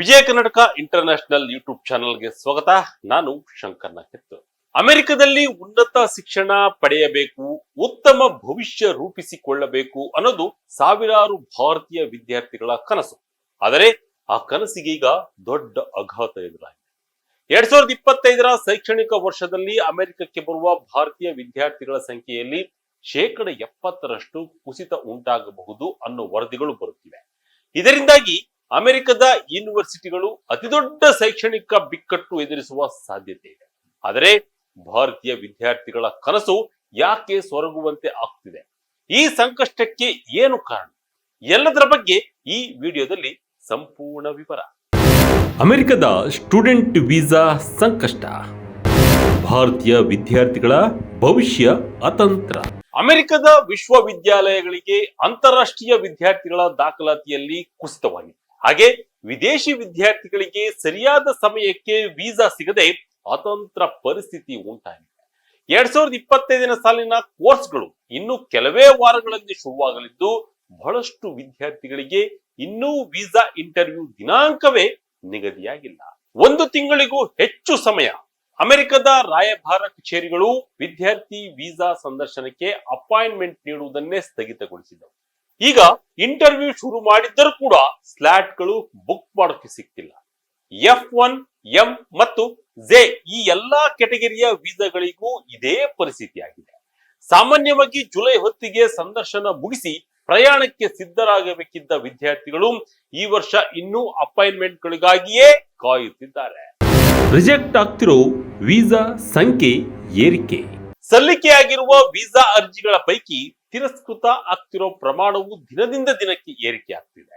ವಿಜಯ Karnataka international YouTube ಚಾನೆಲ್ಗೆ ಸ್ವಾಗತ. ನಾನು ಶಂಕರ್ ನಾಕಿತ್ತು ಅಮೆರಿಕದಲ್ಲಿ ಉನ್ನತ ಶಿಕ್ಷಣ ಪಡೆಯಬೇಕು, ಉತ್ತಮ ಭವಿಷ್ಯ ರೂಪಿಸಿಕೊಳ್ಳಬೇಕು ಅನ್ನೋದು ಸಾವಿರಾರು ಭಾರತೀಯ ವಿದ್ಯಾರ್ಥಿಗಳ ಕನಸು. ಆದರೆ ಆ ಕನಸಿಗೆ ಈಗ ದೊಡ್ಡ ಆಘಾತ ಎದುರಾಗಿದೆ. ಎರಡ್ ಸಾವಿರದ ಇಪ್ಪತ್ತೈದರ ಶೈಕ್ಷಣಿಕ ವರ್ಷದಲ್ಲಿ ಅಮೆರಿಕಕ್ಕೆ ಬರುವ ಭಾರತೀಯ ವಿದ್ಯಾರ್ಥಿಗಳ ಸಂಖ್ಯೆಯಲ್ಲಿ ಶೇಕಡ ಎಪ್ಪತ್ತರಷ್ಟು ಕುಸಿತ ಉಂಟಾಗಬಹುದು ಅನ್ನೋ ವರದಿಗಳು ಬರುತ್ತಿವೆ. ಇದರಿಂದಾಗಿ ಅಮೆರಿಕದ ಯೂನಿವರ್ಸಿಟಿಗಳು ಅತಿದೊಡ್ಡ ಶೈಕ್ಷಣಿಕ ಬಿಕ್ಕಟ್ಟು ಎದುರಿಸುವ ಸಾಧ್ಯತೆ ಇದೆ. ಆದರೆ ಭಾರತೀಯ ವಿದ್ಯಾರ್ಥಿಗಳ ಕನಸು ಯಾಕೆ ಸೊರಗುವಂತೆ ಆಗ್ತಿದೆ? ಈ ಸಂಕಷ್ಟಕ್ಕೆ ಏನು ಕಾರಣ? ಎಲ್ಲದರ ಬಗ್ಗೆ ಈ ವಿಡಿಯೋದಲ್ಲಿ ಸಂಪೂರ್ಣ ವಿವರ. ಅಮೆರಿಕದ ಸ್ಟೂಡೆಂಟ್ ವೀಸಾ ಸಂಕಷ್ಟ. ಭಾರತೀಯ ವಿದ್ಯಾರ್ಥಿಗಳ ಭವಿಷ್ಯ ಅತಂತ್ರ. ಅಮೆರಿಕದ ವಿಶ್ವವಿದ್ಯಾಲಯಗಳಿಗೆ ಅಂತಾರಾಷ್ಟ್ರೀಯ ವಿದ್ಯಾರ್ಥಿಗಳ ದಾಖಲಾತಿಯಲ್ಲಿ ಕುಸಿತವಾಗಿದೆ. ಹಾಗೆ ವಿದೇಶಿ ವಿದ್ಯಾರ್ಥಿಗಳಿಗೆ ಸರಿಯಾದ ಸಮಯಕ್ಕೆ ವೀಸಾ ಸಿಗದೆ ಅತಂತ್ರ ಪರಿಸ್ಥಿತಿ ಉಂಟಾಗಿದೆ. ಎರಡ್ ಸಾವಿರದ ಇಪ್ಪತ್ತೈದನೇ ಸಾಲಿನ ಕೋರ್ಸ್ಗಳು ಇನ್ನು ಕೆಲವೇ ವಾರಗಳಲ್ಲಿ ಶುರುವಾಗಲಿದ್ದು, ಬಹಳಷ್ಟು ವಿದ್ಯಾರ್ಥಿಗಳಿಗೆ ಇನ್ನೂ ವೀಸಾ ಇಂಟರ್ವ್ಯೂ ದಿನಾಂಕವೇ ನಿಗದಿಯಾಗಿಲ್ಲ. ಒಂದು ತಿಂಗಳಿಗೂ ಹೆಚ್ಚು ಸಮಯ ಅಮೆರಿಕದ ರಾಯಭಾರ ಕಚೇರಿಗಳು ವಿದ್ಯಾರ್ಥಿ ವೀಸಾ ಸಂದರ್ಶನಕ್ಕೆ ಅಪಾಯಿಂಟ್ಮೆಂಟ್ ನೀಡುವುದನ್ನೇ ಸ್ಥಗಿತಗೊಳಿಸಿದವು. ಈಗ ಇಂಟರ್ವ್ಯೂ ಶುರು ಮಾಡಿದ್ದರೂ ಕೂಡ ಸ್ಲಾಟ್ಗಳು ಬುಕ್ ಮಾಡೋಕೆ ಸಿಗ್ತಿಲ್ಲ ಎಫ್ ಒನ್ ಎಂ ಮತ್ತು ಜೆ ಈ ಎಲ್ಲಾ ಕೆಟಗರಿಯ ವೀಸಾಗಳಿಗೂ ಇದೇ ಪರಿಸ್ಥಿತಿಯಾಗಿದೆ. ಸಾಮಾನ್ಯವಾಗಿ ಜುಲೈ ಹೊತ್ತಿಗೆ ಸಂದರ್ಶನ ಮುಗಿಸಿ ಪ್ರಯಾಣಕ್ಕೆ ಸಿದ್ಧರಾಗಬೇಕಿದ್ದ ವಿದ್ಯಾರ್ಥಿಗಳು ಈ ವರ್ಷ ಇನ್ನೂ ಅಪಾಯಿಂಟ್ಮೆಂಟ್ಗಳಿಗಾಗಿಯೇ ಕಾಯುತ್ತಿದ್ದಾರೆ. ರಿಜೆಕ್ಟ್ ಆಗ್ತಿರೋ ವೀಸಾ ಸಂಖ್ಯೆ ಏರಿಕೆ. ಸಲ್ಲಿಕೆಯಾಗಿರುವ ವೀಸಾ ಅರ್ಜಿಗಳ ಪೈಕಿ ತಿರಸ್ಕೃತ ಆಗ್ತಿರೋ ಪ್ರಮಾಣವು ದಿನದಿಂದ ದಿನಕ್ಕೆ ಏರಿಕೆ ಆಗ್ತಿದೆ.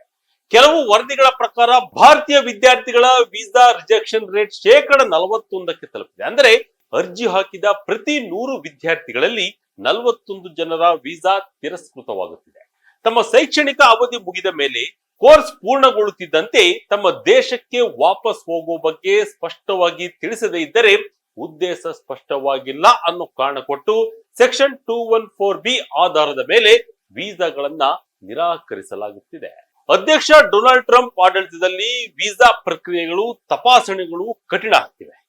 ಕೆಲವು ವರದಿಗಳ ಪ್ರಕಾರ ಭಾರತೀಯ ವಿದ್ಯಾರ್ಥಿಗಳ ವೀಸಾ ರಿಜೆಕ್ಷನ್ ರೇಟ್ ಶೇಕಡ ನಲವತ್ತೊಂದಕ್ಕೆ ತಲುಪಿದೆ. ಅಂದರೆ ಅರ್ಜಿ ಹಾಕಿದ ಪ್ರತಿ ನೂರು ವಿದ್ಯಾರ್ಥಿಗಳಲ್ಲಿ ನಲವತ್ತೊಂದು ಜನರ ವೀಸಾ ತಿರಸ್ಕೃತವಾಗುತ್ತಿದೆ. ತಮ್ಮ ಶೈಕ್ಷಣಿಕ ಅವಧಿ ಮುಗಿದ ಮೇಲೆ ಕೋರ್ಸ್ ಪೂರ್ಣಗೊಳ್ಳುತ್ತಿದ್ದಂತೆ ತಮ್ಮ ದೇಶಕ್ಕೆ ವಾಪಸ್ ಹೋಗುವ ಬಗ್ಗೆ ಸ್ಪಷ್ಟವಾಗಿ ತಿಳಿಸದೇ ಇದ್ದರೆ ಉದ್ದೇಶ ಸ್ಪಷ್ಟವಾಗಿಲ್ಲ ಅನ್ನೋ ಕಾರಣ ಕೊಟ್ಟು section two one four B ಆಧಾರದ ಮೇಲೆ ವೀಸಾಗಳನ್ನ ನಿರಾಕರಿಸಲಾಗುತ್ತಿದೆ. ಅಧ್ಯಕ್ಷ ಡೊನಾಲ್ಡ್ ಟ್ರಂಪ್ ಆಡಳಿತದಲ್ಲಿ ವೀಸಾ ಪ್ರಕ್ರಿಯೆಗಳು, ತಪಾಸಣೆಗಳು ಕಠಿಣ ಆಗ್ತಿವೆ.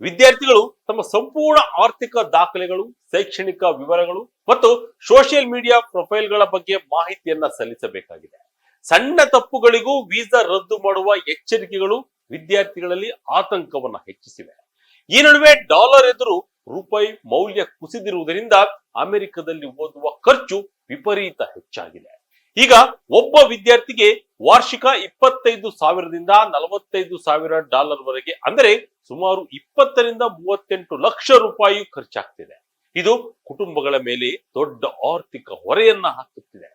ವಿದ್ಯಾರ್ಥಿಗಳು ತಮ್ಮ ಸಂಪೂರ್ಣ ಆರ್ಥಿಕ ದಾಖಲೆಗಳು, ಶೈಕ್ಷಣಿಕ ವಿವರಗಳು ಮತ್ತು ಸೋಷಿಯಲ್ ಮೀಡಿಯಾ ಪ್ರೊಫೈಲ್ಗಳ ಬಗ್ಗೆ ಮಾಹಿತಿಯನ್ನ ಸಲ್ಲಿಸಬೇಕಾಗಿದೆ. ಸಣ್ಣ ತಪ್ಪುಗಳಿಗೂ ವೀಸಾ ರದ್ದು ಮಾಡುವ ಎಚ್ಚರಿಕೆಗಳು ವಿದ್ಯಾರ್ಥಿಗಳಲ್ಲಿ ಆತಂಕವನ್ನ ಹೆಚ್ಚಿಸಿವೆ. ಈ ನಡುವೆ ಡಾಲರ್ ಎದುರು ರೂಪಾಯಿ ಮೌಲ್ಯ ಕುಸಿದಿರುವುದರಿಂದ ಅಮೆರಿಕದಲ್ಲಿ ಓದುವ ಖರ್ಚು ವಿಪರೀತ ಹೆಚ್ಚಾಗಿದೆ. ಈಗ ಒಬ್ಬ ವಿದ್ಯಾರ್ಥಿಗೆ ವಾರ್ಷಿಕ ಇಪ್ಪತ್ತೈದು ಸಾವಿರದಿಂದ ನಲವತ್ತೈದು ಸಾವಿರ ಡಾಲರ್ ವರೆಗೆ ಅಂದರೆ ಸುಮಾರು ಇಪ್ಪತ್ತರಿಂದ ಮೂವತ್ತೆಂಟು ಲಕ್ಷ ರೂಪಾಯಿ ಖರ್ಚಾಗ್ತಿದೆ. ಇದು ಕುಟುಂಬಗಳ ಮೇಲೆ ದೊಡ್ಡ ಆರ್ಥಿಕ ಹೊರೆಯನ್ನ ಹಾಕುತ್ತಿದೆ.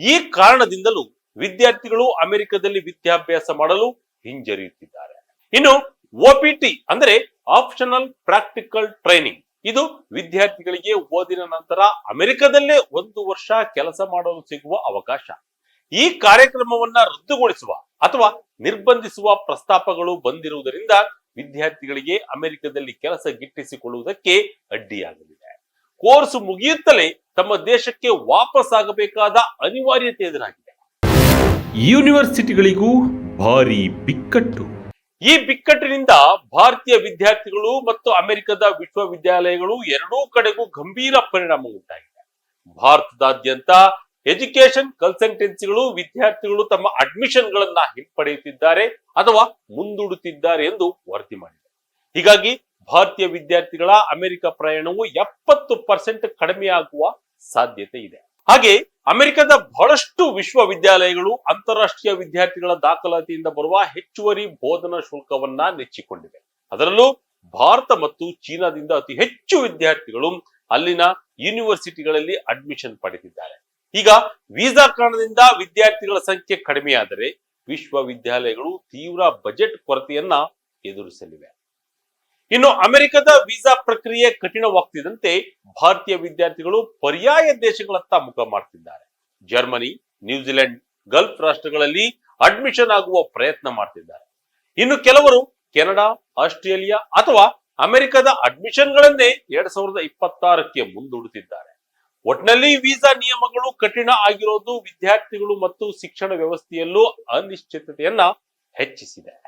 ಈ ಕಾರಣದಿಂದಲೂ ವಿದ್ಯಾರ್ಥಿಗಳು ಅಮೆರಿಕದಲ್ಲಿ ವಿದ್ಯಾಭ್ಯಾಸ ಮಾಡಲು ಹಿಂಜರಿಯುತ್ತಿದ್ದಾರೆ. ಇನ್ನು ಒಪಿಟಿ ಅಂದ್ರೆ ಆಪ್ಷನಲ್ ಪ್ರಾಕ್ಟಿಕಲ್ ಟ್ರೈನಿಂಗ್. ಇದು ವಿದ್ಯಾರ್ಥಿಗಳಿಗೆ ಓದಿನ ನಂತರ ಅಮೆರಿಕದಲ್ಲೇ ಒಂದು ವರ್ಷ ಕೆಲಸ ಮಾಡಲು ಸಿಗುವ ಅವಕಾಶ. ಈ ಕಾರ್ಯಕ್ರಮವನ್ನ ರದ್ದುಗೊಳಿಸುವ ಅಥವಾ ನಿರ್ಬಂಧಿಸುವ ಪ್ರಸ್ತಾಪಗಳು ಬಂದಿರುವುದರಿಂದ ವಿದ್ಯಾರ್ಥಿಗಳಿಗೆ ಅಮೆರಿಕದಲ್ಲಿ ಕೆಲಸ ಗಿಟ್ಟಿಸಿಕೊಳ್ಳುವುದಕ್ಕೆ ಅಡ್ಡಿಯಾಗಲಿದೆ. ಕೋರ್ಸ್ ಮುಗಿಯುತ್ತಲೇ ತಮ್ಮ ದೇಶಕ್ಕೆ ವಾಪಸ್ ಆಗಬೇಕಾದ ಅನಿವಾರ್ಯತೆ ಎದುರಾಗಿದೆ. ಯೂನಿವರ್ಸಿಟಿಗಳಿಗೂ ಭಾರಿ ಬಿಕ್ಕಟ್ಟು. ಈ ಬಿಕ್ಕಟ್ಟಿನಿಂದ ಭಾರತೀಯ ವಿದ್ಯಾರ್ಥಿಗಳು ಮತ್ತು ಅಮೆರಿಕದ ವಿಶ್ವವಿದ್ಯಾಲಯಗಳು ಎರಡೂ ಕಡೆಗೂ ಗಂಭೀರ ಪರಿಣಾಮ ಉಂಟಾಗಿದೆ. ಭಾರತದಾದ್ಯಂತ ಎಜುಕೇಶನ್ ಕನ್ಸಲ್ಟೆನ್ಸಿಗಳು ವಿದ್ಯಾರ್ಥಿಗಳು ತಮ್ಮ ಅಡ್ಮಿಷನ್ ಗಳನ್ನ ಹಿಂಪಡೆಯುತ್ತಿದ್ದಾರೆ ಅಥವಾ ಮುಂದೂಡುತ್ತಿದ್ದಾರೆ ಎಂದು ವರದಿ ಮಾಡಿದೆ. ಹೀಗಾಗಿ ಭಾರತೀಯ ವಿದ್ಯಾರ್ಥಿಗಳ ಅಮೆರಿಕ ಪ್ರಯಾಣವು ಎಪ್ಪತ್ತು ಪರ್ಸೆಂಟ್ ಕಡಿಮೆಯಾಗುವ ಸಾಧ್ಯತೆ ಇದೆ. ಹಾಗೆ ಅಮೆರಿಕದ ಬಹಳಷ್ಟು ವಿಶ್ವವಿದ್ಯಾಲಯಗಳು ಅಂತಾರಾಷ್ಟ್ರೀಯ ವಿದ್ಯಾರ್ಥಿಗಳ ದಾಖಲಾತಿಯಿಂದ ಬರುವ ಹೆಚ್ಚುವರಿ ಬೋಧನಾ ಶುಲ್ಕವನ್ನ ನೆಚ್ಚಿಕೊಂಡಿವೆ. ಅದರಲ್ಲೂ ಭಾರತ ಮತ್ತು ಚೀನಾದಿಂದ ಅತಿ ಹೆಚ್ಚು ವಿದ್ಯಾರ್ಥಿಗಳು ಅಲ್ಲಿನ ಯೂನಿವರ್ಸಿಟಿಗಳಲ್ಲಿ ಅಡ್ಮಿಷನ್ ಪಡೆದಿದ್ದಾರೆ. ಈಗ ವೀಸಾ ಕಾರಣದಿಂದ ವಿದ್ಯಾರ್ಥಿಗಳ ಸಂಖ್ಯೆ ಕಡಿಮೆಯಾದರೆ ವಿಶ್ವವಿದ್ಯಾಲಯಗಳು ತೀವ್ರ ಬಜೆಟ್ ಕೊರತೆಯನ್ನ ಎದುರಿಸಲಿವೆ. ಇನ್ನು ಅಮೆರಿಕದ ವೀಸಾ ಪ್ರಕ್ರಿಯೆ ಕಠಿಣವಾಗ್ತಿದ್ದಂತೆ ಭಾರತೀಯ ವಿದ್ಯಾರ್ಥಿಗಳು ಪರ್ಯಾಯ ದೇಶಗಳತ್ತ ಮುಖ ಮಾಡ್ತಿದ್ದಾರೆ. ಜರ್ಮನಿ ನ್ಯೂಜಿಲೆಂಡ್ ಗಲ್ಫ್ ರಾಷ್ಟ್ರಗಳಲ್ಲಿ ಅಡ್ಮಿಷನ್ ಆಗುವ ಪ್ರಯತ್ನ ಮಾಡ್ತಿದ್ದಾರೆ. ಇನ್ನು ಕೆಲವರು ಕೆನಡಾ, ಆಸ್ಟ್ರೇಲಿಯಾ ಅಥವಾ ಅಮೆರಿಕದ ಅಡ್ಮಿಷನ್ ಗಳನ್ನೇ ಎರಡ್ ಸಾವಿರದ ಇಪ್ಪತ್ತಾರಕ್ಕೆ ಮುಂದೂಡುತ್ತಿದ್ದಾರೆ. ಒಟ್ನಲ್ಲಿ ವೀಸಾ ನಿಯಮಗಳು ಕಠಿಣ ಆಗಿರೋದು ವಿದ್ಯಾರ್ಥಿಗಳು ಮತ್ತು ಶಿಕ್ಷಣ ವ್ಯವಸ್ಥೆಯಲ್ಲೂ ಅನಿಶ್ಚಿತತೆಯನ್ನ ಹೆಚ್ಚಿಸಿದೆ.